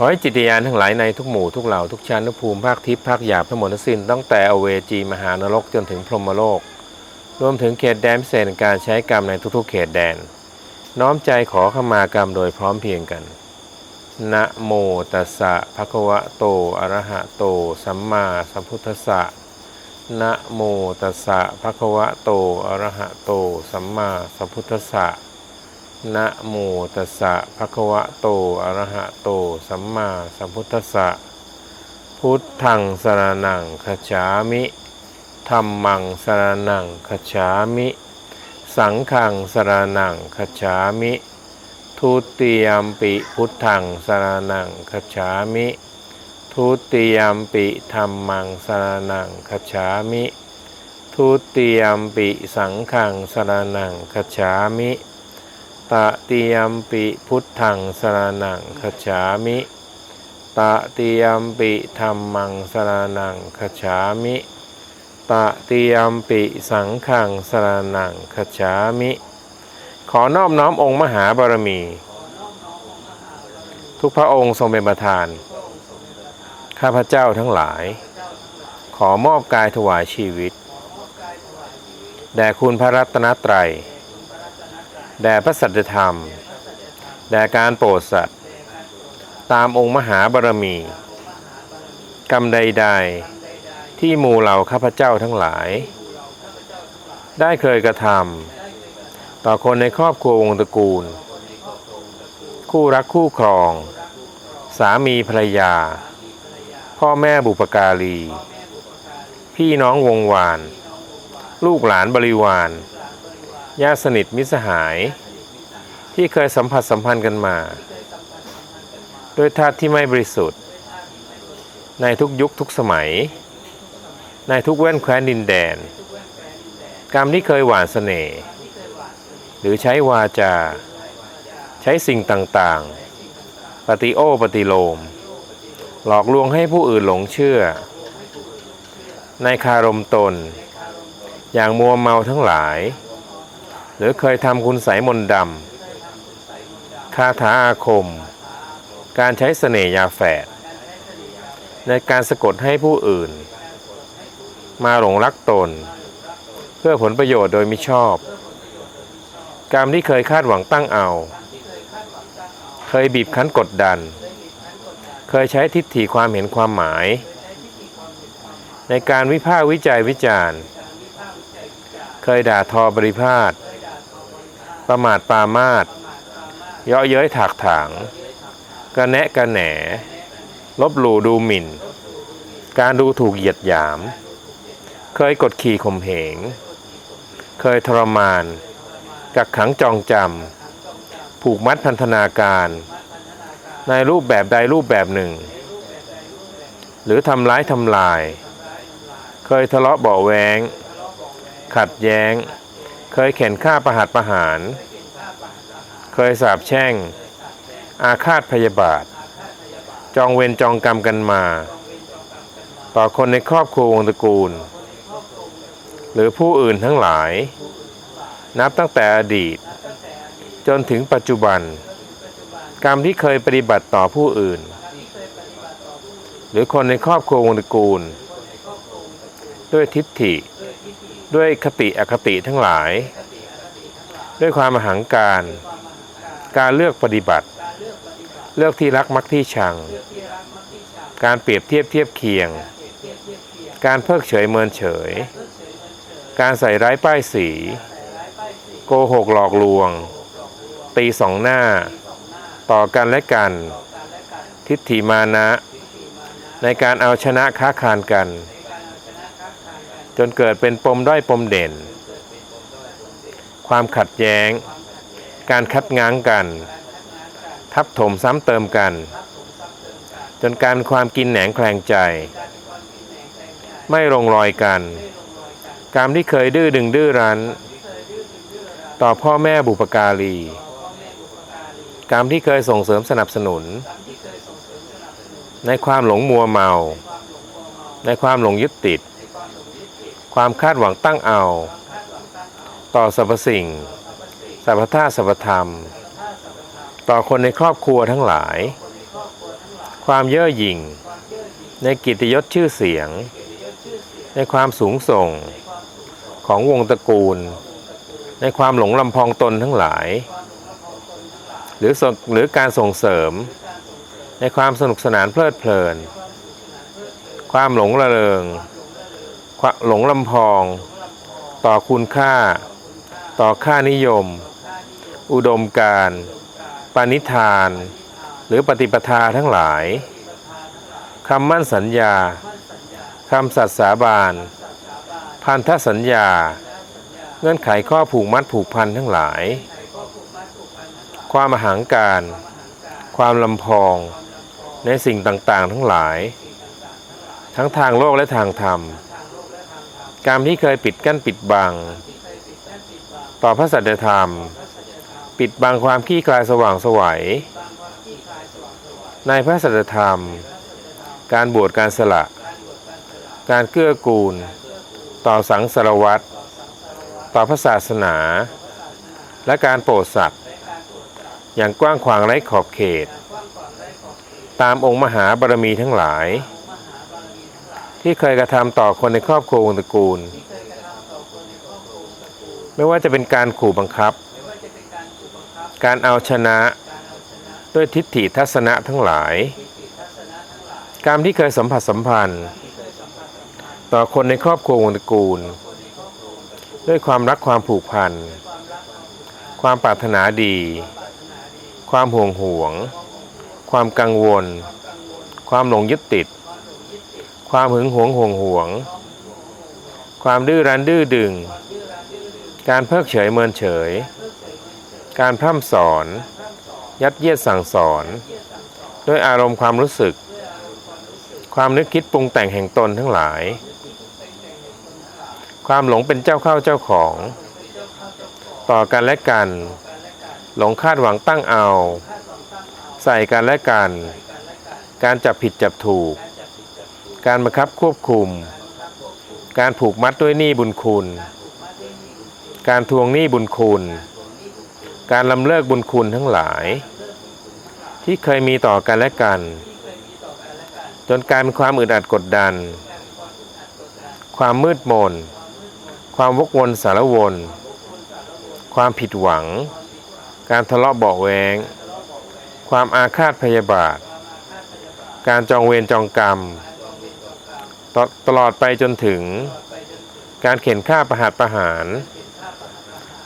ขอให้จิตญาณทั้งหลายในทุกหมู่ทุกเหล่าทุกชั้นทุกภูมิภาคทิพย์ภาคหยาบทั้งหมดทั้งสิ้นตั้งแต่อเวจีมหานรกจนถึงพรหมโลก รวมถึงเขตแดนพิเศษการใช้กรรมในทุกๆ เขตแดน น้อมใจขอขมากรรมโดยพร้อมเพียงกันนะโมตัสสะภะคะวะโตอะระหะโต สัมมาสัมพุทธัสสะนะโมตัสสะภะคะวะโตอะระหะโต สัมมาสัมพุทธัสสะ นะโมตัสสะภะคะวะโตอะระหะโต สัมมาสัมพุทธัสสะ พุทธังสรนังคจฉามิธัมมังสรนังคจฉามิ สังฆังสรนังคจฉามิ ทุติยมปิพุทธังสรนังคจฉามิ ทุติยมปิธัมมังสรนังคจฉามิ ทุติยมปิสังฆังสรนังคจฉามิ ตติยมปิพุทธังสรนังคจฉามิตติยมปิธัมมังสรนังคจฉามิตติยมปิสังฆังสรนังคจฉามิ ขอนอบน้อมองค์มหาบารมี ทุกพระองค์ทรงเป็นประธาน ข้าพเจ้าทั้งหลาย ขอมอบกายถวายชีวิตแด่คุณพระรัตนตรัย แด่พระสัจธรรม แด่การโปรดสัตว์ ตามองค์มหาบารมี กรรมใด ๆ ที่มูเหล่าข้าพเจ้าทั้งหลาย ได้เคยกระทำต่อคนในครอบครัววงศ์ตระกูล คู่รักคู่ครอง สามีภรรยา พ่อแม่บุปการี พี่น้องวงวาน ลูกหลานบริวาร ญาติสนิทมิสหาย ที่เคยสัมผัสสัมพันธ์กันมาด้วยธาตุที่ไม่บริสุทธิ์ ในทุกยุคทุกสมัย ในทุกแว่นแคว้นดินแดน กรรมที่เคยหวานเสน่ห์หรือใช้วาจา ใช้สิ่งต่างๆ ปฏิโอปฏิโลม หลอกลวงให้ผู้อื่นหลงเชื่อ ในคารมตน อย่างมัวเมาทั้งหลาย หรือเคยทำคุณใสยมนต์ดำคาถาอาคม การใช้เสน่หยาแฝด ในการสะกดให้ผู้อื่น มาหลงรักตน เพื่อผลประโยชน์โดยมิชอบ กรรมที่เคยคาดหวังตั้งเอา เคยบีบคั้นกดดัน เคยใช้ทิฏฐิความเห็นความหมาย ในการวิพากษ์วิจัยวิจารณ์ เคยด่าทอบริพาท ประมาทปามาทเยาะเย้ยถากถางกระแนะกระแหน ลบหลู่ดูหมิ่น การดูถูกเหยียดหยาม เคยกดขี่ข่มเหง เคยทรมาน กักขังจองจำ ผูกมัดพันธนาการ ในรูปแบบใดรูปแบบหนึ่ง หรือทำร้ายทำลาย เคยทะเลาะเบาแวง ขัดแย้ง เคยเข็นฆ่าประหัตประหาร เคยสาบแช่ง อาฆาตพยาบาท จองเวรจองกรรมกันมา ต่อคนในครอบครัววงศ์ตระกูล หรือผู้อื่นทั้งหลาย นับตั้งแต่อดีต จนถึงปัจจุบัน กรรมที่เคยปฏิบัติต่อผู้อื่น หรือคนในครอบครัววงศ์ตระกูล ด้วยทิฏฐิ ด้วยคติอคติทั้งหลาย ด้วยความอหังการ การเลือกปฏิบัติ เลือกที่รักมักที่ชัง การเปรียบเทียบเทียบเคียง การเพิกเฉยเมินเฉย การใส่ร้ายป้ายสี โกหกหลอกลวง ตีสองหน้า ต่อกันและกัน ทิฏฐิมานะ ในการเอาชนะค้าคานกัน จนเกิดเป็นปมด้อยปมเด่น ความขัดแย้ง การคัดง้างกัน ทับถมซ้ำเติมกัน จนการความกินแหนงแคลงใจ ไม่ลงรอยกัน กรรมที่เคยดื้อดึงดื้อรั้น ต่อพ่อแม่บุปการี กรรมที่เคยส่งเสริมสนับสนุน ในความหลงมัวเมา ในความหลงยึดติด ความคาดหวังตั้งเอา ต่อสรรพสิ่งสรรพธาตุสรรพธรรม ต่อคนในครอบครัวทั้งหลาย ความเย่อหยิ่ง ในกิตยศชื่อเสียง ในความสูงส่งของวงตระกูล ในความหลงลำพองตนทั้งหลาย หรือหรือการส่งเสริม ในความสนุกสนานเพลิดเพลิน ความหลงระเริง หลงลำพอง ต่อคุณค่า ต่อค่านิยม อุดมการณ์ปณิธาน หรือปฏิปทาทั้งหลายคำมั่นสัญญาคำสัตย์สาบาน พันธสัญญา เงื่อนไขข้อผูกมัดผูกพันทั้งหลาย ความอหังการ ความลำพอง ในสิ่งต่างๆทั้งหลาย ทั้งทางโลกและทางธรรม กรรมที่เคยปิดกั้นปิดบัง ต่อพระสัจธรรม ปิดบังความขี้คลายสว่างสวัย ในพระสัจธรรม การบวชการสละ การเกื้อกูล ต่อสังสารวัตรต่อพระศาสนา และการโปรดสัตว์ อย่างกว้างขวางไร้ขอบเขต ตามองค์มหาบารมีทั้งหลาย ที่เคยกระทำต่อคนในครอบครัววงตระกูล ไม่ว่าจะเป็นการขู่บังคับ การเอาชนะด้วยทิฏฐิทัศนะทั้งหลายการที่เคยสัมผัสสัมพันธ์ ต่อคนในครอบครัววงตระกูล ด้วยความรักความผูกพัน ความปรารถนาดี ความห่วงห่วง ความกังวล ความหลงยึดติด ความหึงหวงห่วงห่วง ความดื้อรั้นดื้อดึง การเพิกเฉยเมินเฉย การพร่ำสอน ยัดเยียดสั่งสอน ด้วยอารมณ์ความรู้สึก ความนึกคิดปรุงแต่งแห่งตนทั้งหลาย ความหลงเป็นเจ้าเข้าเจ้าของ ต่อกันและกัน หลงคาดหวังตั้งเอา ใส่กันและกัน การจับผิดจับถูก การบังคับควบคุม การผูกมัดด้วยหนี้บุญคุณ การทวงหนี้บุญคุณ การลำเลิกบุญคุณทั้งหลาย ที่เคยมีต่อกันและกัน จนกลายเป็นความอึดอัดกดดัน ความมืดมน ความวกวนสารวน ความผิดหวัง การทะเลาะเบาแวง ความอาฆาตพยาบาท การจองเวรจองกรรม ตลอดไปจนถึง การเข็นฆ่าประหัตประหาร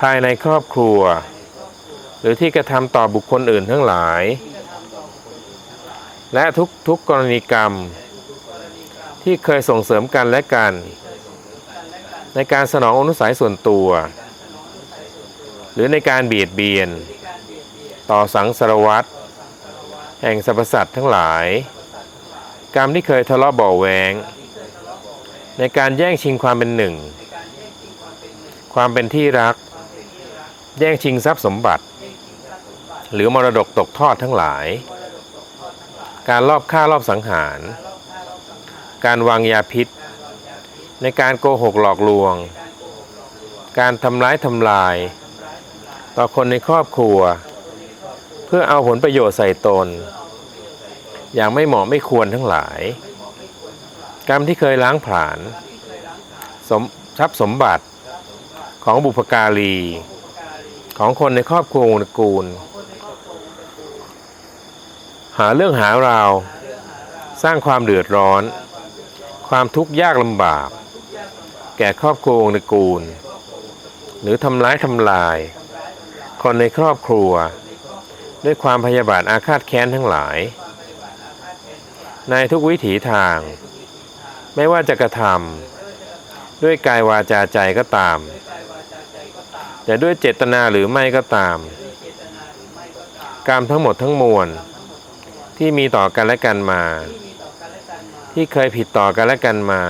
ภายในครอบครัว หรือที่กระทำต่อบุคคลอื่นทั้งหลาย และทุกทุกกรณีกรรม ที่เคยส่งเสริมกันและกัน ในการสนองอนุสัยส่วนตัว หรือในการเบียดเบียน ต่อสังสารวัตรแห่งสรรพสัตว์ทั้งหลาย กรรมที่เคยทะเลาะเบาะแวง ในการแย่งชิงความเป็นหนึ่ง ความเป็นที่รัก แย่งชิงทรัพย์สมบัติ หรือมรดกตกทอดทั้งหลาย การลอบฆ่ารอบสังหาร การวางยาพิษ ในการโกหกหลอกลวง การทำร้ายทำลาย ต่อคนในครอบครัว เพื่อเอาผลประโยชน์ใส่ตน อย่างไม่เหมาะไม่ควรทั้งหลาย กรรมที่เคยล้างผลาญสมทรัพย์สมบัติของบุพการี ของคนในครอบครัวตระกูล หาเรื่องหาราว สร้างความเดือดร้อน ความทุกข์ยากลำบาก แก่ครอบครัวตระกูล หรือทำร้ายทำลาย คนในครอบครัว ด้วยความพยาบาทอาฆาตแค้นทั้งหลาย ในทุกวิถีทาง ไม่ว่าจะกระทำด้วยกายวาจาใจก็ตาม แต่ด้วยเจตนาหรือไม่ก็ตาม กรรมทั้งหมดทั้งมวล ที่มีต่อกันและกันมา ที่เคยผิดต่อกันและกันมา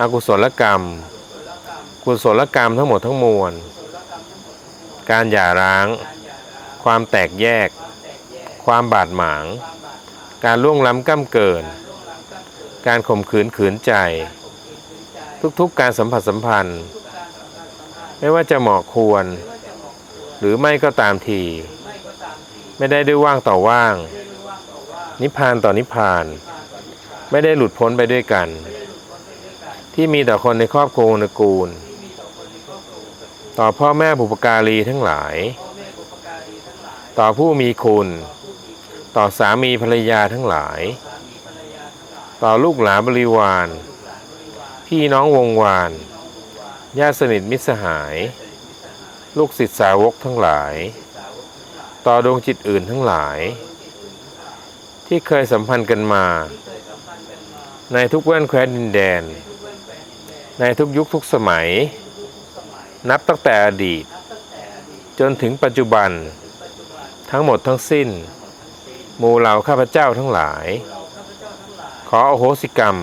อากุศลกรรม กุศลกรรมทั้งหมดทั้งมวล การหย่าร้าง ความแตกแยก ความบาดหมาง การล่วงล้ำก้ำเกิน การข่มขืนขืนใจ ทุกๆการสัมผัสสัมพันธ์ ไม่ว่าจะเหมาะควร หรือไม่ก็ตามที ไม่ได้ด้วยว่างต่อว่าง นิพพานต่อนิพพาน ไม่ได้หลุดพ้นไปด้วยกัน ที่มีต่อคนในครอบครัวตระกูล ต่อพ่อแม่บุปการีทั้งหลาย ต่อผู้มีคุณ ต่อสามีภรรยาทั้งหลาย ต่อลูกหลานบริวาร พี่น้องวงวานญาติสนิทมิตรสหาย ลูกศิษย์สาวกทั้งหลาย ต่อดวงจิตอื่นทั้งหลาย ที่เคยสัมพันธ์กันมา ในทุกแว่นแคว้นดินแดน ในทุกยุคทุกสมัย นับตั้งแต่อดีต จนถึงปัจจุบัน ทั้งหมดทั้งสิ้น หมู่เหล่าข้าพเจ้าทั้งหลาย ออโหสิกรรม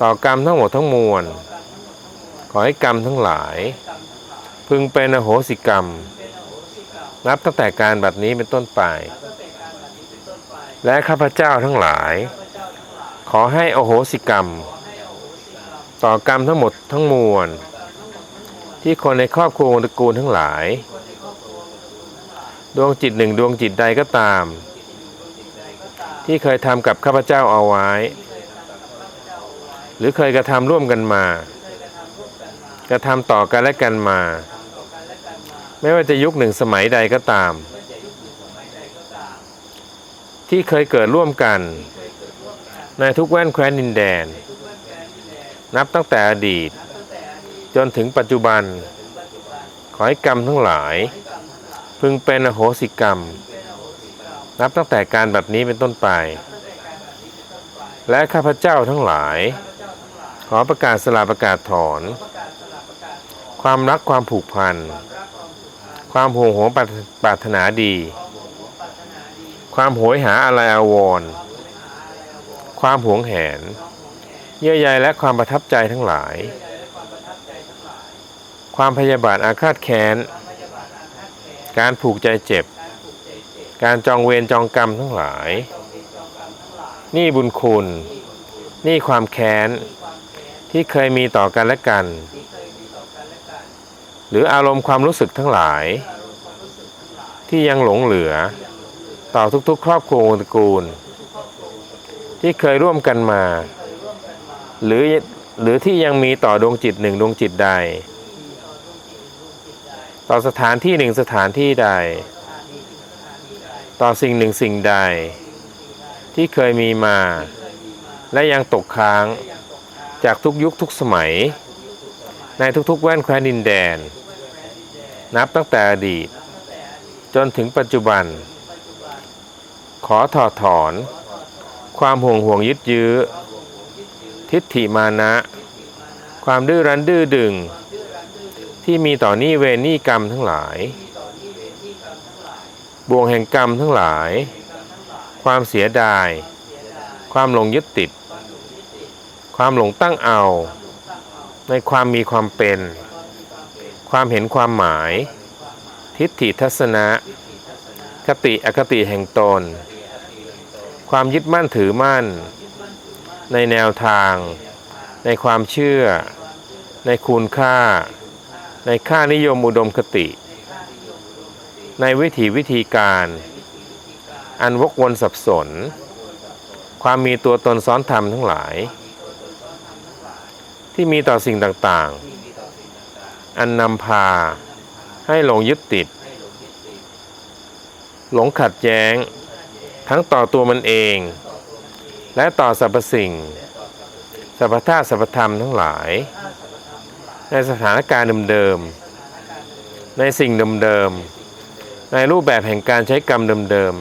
ต่อกรรมทั้งหมดทั้งมวล ขอให้กรรมทั้งหลาย พึงเป็นอโหสิกรรม นับตั้งแต่การบัดนี้เป็นต้นไป และข้าพเจ้าทั้งหลาย ขอให้อโหสิกรรม ต่อกรรมทั้งหมดทั้งมวล ที่คนในครอบครัววงตระกูลทั้งหลาย ดวงจิตหนึ่งดวงจิตใดก็ตาม ที่เคยทำกับข้าพเจ้าเอาไว้ หรือเคยกระทำร่วมกันมา กระทำต่อกันและกันมา ไม่ว่าจะยุคหนึ่งสมัยใดก็ตาม ที่เคยเกิดร่วมกัน ในทุกแว่นแคว้นดินแดน นับตั้งแต่อดีต จนถึงปัจจุบัน ขอให้กรรมทั้งหลาย พึงเป็นอโหสิกรรม นับตั้งแต่การแบบนี้เป็นต้นไป และข้าพเจ้าทั้งหลาย ขอประกาศสลาประกาศถอน ความรักความผูกพัน ความห่วงหวงปรารปรารถนาดี ความโหยหาอะไรอาวร ความหวงแหน เยื่อใยและความประทับใจทั้งหลาย ความพยาบาทอาฆาตแค้น การผูกใจเจ็บ การจองเวรจองกรรมทั้งหลาย นี่บุญคุณ นี่ความแค้น ที่เคยมีต่อกันและกัน หรืออารมณ์ความรู้สึกทั้งหลาย ที่ยังหลงเหลือ ต่อทุกๆ ครอบครัวตระกูล ที่เคยร่วมกันมา หรือหรือที่ยังมีต่อดวงจิตหนึ่งดวงจิตใด ต่อสถานที่หนึ่งสถานที่ใด ต่อสิ่งหนึ่งสิ่งใด ที่เคยมีมา และยังตกค้างจากทุกยุคทุกสมัย ในทุกๆแว่นแคว้นดินแดน นับตั้งแต่อดีต จนถึงปัจจุบัน ขอถอดถอน ความห่วงห่วงยึดยื้อ ทิฏฐิมานะ ความดื้อรั้นดื้อดึง ที่มีต่อหนี้เวรหนี้กรรมทั้งหลาย บ่วงแห่งกรรมทั้งหลาย ความเสียดาย ความหลงยึดติด ความหลงตั้งเอา ในความมีความเป็น ความเห็นความหมาย ทิฏฐิทัศนะ คติอคติแห่งตน ความยึดมั่นถือมั่น ในแนวทาง ในความเชื่อ ในคุณค่า ในค่านิยมอุดมคติ ในวิถีวิธีการ อันวกวนสับสน ความมีตัวตนซ้อนธรรมทั้งหลาย ที่มีต่อสิ่งต่างๆ อันนำพาให้หลงยึดติด หลงขัดแย้ง ทั้งต่อตัวมันเอง และต่อสรรพสิ่งสรรพธาตุสรรพธรรมทั้งหลาย ในสถานการณ์เดิมๆในสิ่งเดิมๆ ในรูปแบบแห่งการใช้กรรมเดิม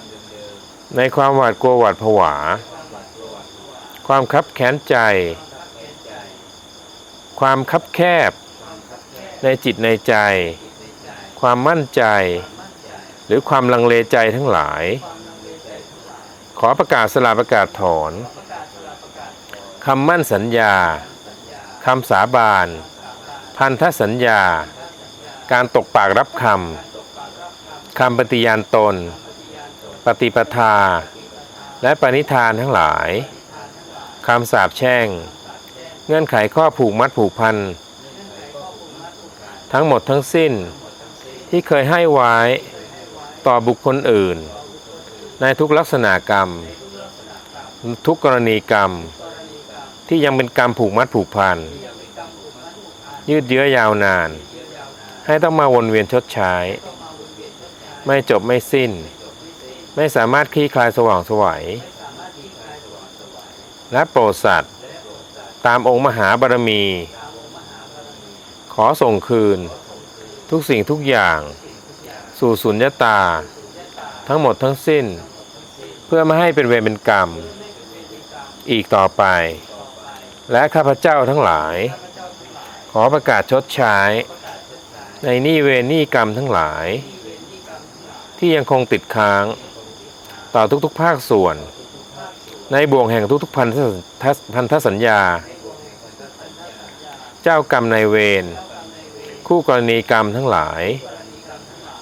ๆ ในความหวาดกลัวหวาดผวา ความคับแค้นใจ ความคับแคบ ในจิตในใจ ความมั่นใจ หรือความลังเลใจทั้งหลาย ขอประกาศสลาประกาศถอนคำมั่นสัญญาคำสาบาน พันธสัญญา การตกปากรับคำคำปฏิญาณตน ปฏิปทา และปณิธานทั้งหลายคำสาปแช่ง เงื่อนไขข้อผูกมัดผูกพัน ทั้งหมดทั้งสิ้นที่เคยให้ไว้ต่อบุคคลอื่น ในทุกลักษณะกรรม ทุกกรณีกรรม ที่ยังเป็นกรรมผูกมัดผูกพัน ยืดเยื้อยาวนาน ให้ต้องมาวนเวียนชดใช้ ไม่จบไม่สิ้น ไม่สามารถคลี่คลายสว่างสวัยและโปรดสัตว์ตามองค์มหาบารมี ขอส่งคืน ทุกสิ่งทุกอย่าง สู่สุญญตา ทั้งหมดทั้งสิ้น เพื่อไม่ให้เป็นเวรเป็นกรรม อีกต่อไป และข้าพเจ้าทั้งหลาย ขอประกาศชดใช้ ในนี้เวรนี้กรรมทั้งหลาย ที่ยังคงติดค้าง ต่อทุกๆ ภาคส่วน ในบ่วงแห่งทุกๆพันธสัญพันธสัญญา เจ้ากรรมในเวรคู่กรณีกรรมทั้งหลาย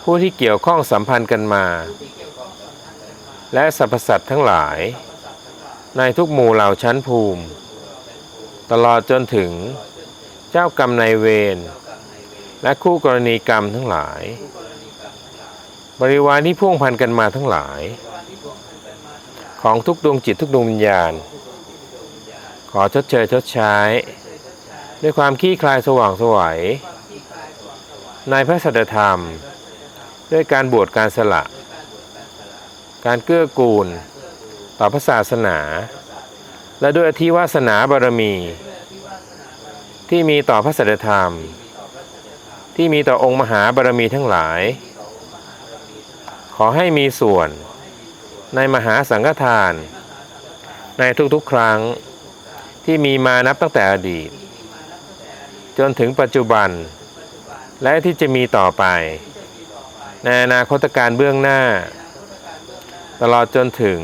ผู้ที่เกี่ยวข้องสัมพันธ์กันมา และสรรพสัตว์ทั้งหลาย ในทุกหมู่เหล่าชั้นภูมิ ตลอดจนถึงเจ้ากรรมในเวร และคู่กรณีกรรมทั้งหลาย บริวารที่พ่วงพันกันมาทั้งหลาย ของทุกดวงจิตทุกดวงวิญญาณ ขอชดเชยชดใช้ ด้วยความขี้คลายสว่างสวย ในพระสัจธรรม ด้วยการบวชการสละ การเกื้อกูล ต่อพระศาสนา และด้วยอธิวาสนาบารมี ที่มีต่อพระสัจธรรม ที่มีต่อองค์มหาบารมีทั้งหลาย ขอให้มีส่วนในมหาสังฆทาน ในทุกๆครั้งที่มีมานับตั้งแต่อดีต จนถึงปัจจุบัน และที่จะมีต่อไป ในอนาคตการเบื้องหน้า ตลอดจนถึง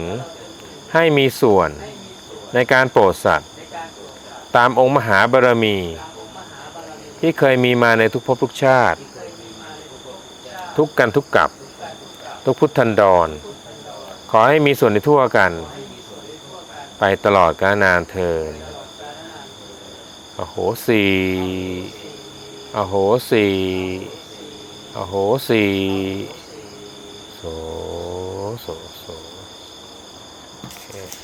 ให้มีส่วนในการโปรดสัตว์ ตามองค์มหาบารมี ที่เคยมีมาในทุกภพทุกชาติ ทุกกันทุกกับ ทุกพุทธันดร ขอให้มีส่วนในทั่วกัน ไปตลอดกาลนานเทินอโหสีอโหสีอโหสีโสโสโสโอเค